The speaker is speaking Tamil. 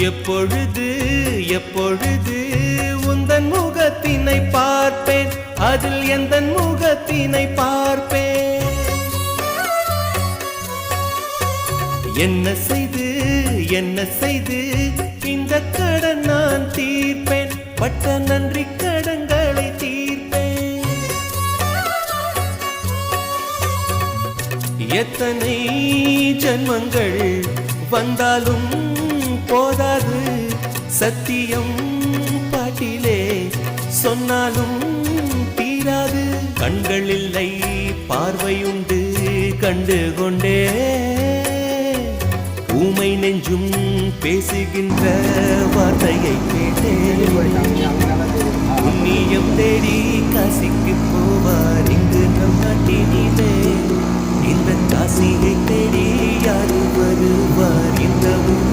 எப்பொழுது எப்பொழுது உந்தன் முகத்தினை பார்ப்பேன்? அதில் எந்த முகத்தினை பார்ப்பேன்? என்ன செய்து என்ன செய்து இந்த கடன் நான் தீர்ப்பேன்? பட்ட நன்றி கடன்களை தீர்ப்பேன். எத்தனை ஜன்மங்கள் வந்தாலும் போதாது. சத்தியம் பாட்டிலே சொன்னாலும் தீராது. கண்கள் இல்லை பார்வையுண்டு கண்டு கொண்டே. ஊமை நெஞ்சும் பேசுகின்ற வார்த்தையை கேட்டே. புண்ணியம் தேடி காசிக்கு போவார் இங்கு நம் நாட்டினிலே இந்த காசியை தேடி யாரு வருவார்? இந்த ஊர்